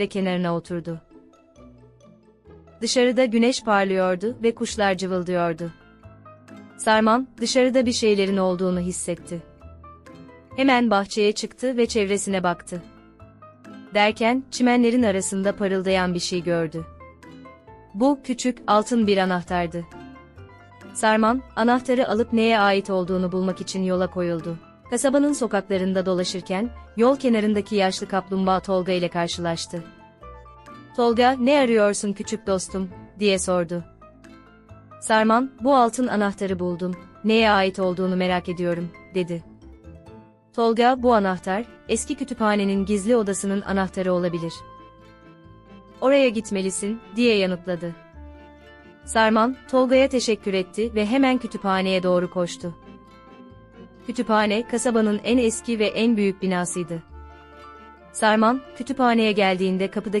ve kenarına oturdu. Dışarıda güneş parlıyordu ve kuşlar cıvıldıyordu. Sarman, dışarıda bir şeylerin olduğunu hissetti. Hemen bahçeye çıktı ve çevresine baktı. Derken, çimenlerin arasında parıldayan bir şey gördü. Bu, küçük, altın bir anahtardı. Sarman, anahtarı alıp neye ait olduğunu bulmak için yola koyuldu. Kasabanın sokaklarında dolaşırken, yol kenarındaki yaşlı kaplumbağa Tolga ile karşılaştı. Tolga, ne arıyorsun küçük dostum, diye sordu. Sarman, bu altın anahtarı buldum, neye ait olduğunu merak ediyorum, dedi. Tolga, bu anahtar, eski kütüphanenin gizli odasının anahtarı olabilir. Oraya gitmelisin, diye yanıtladı. Sarman, Tolga'ya teşekkür etti ve hemen kütüphaneye doğru koştu. Kütüphane, kasabanın en eski ve en büyük binasıydı. Sarman, kütüphaneye geldiğinde kapıdaki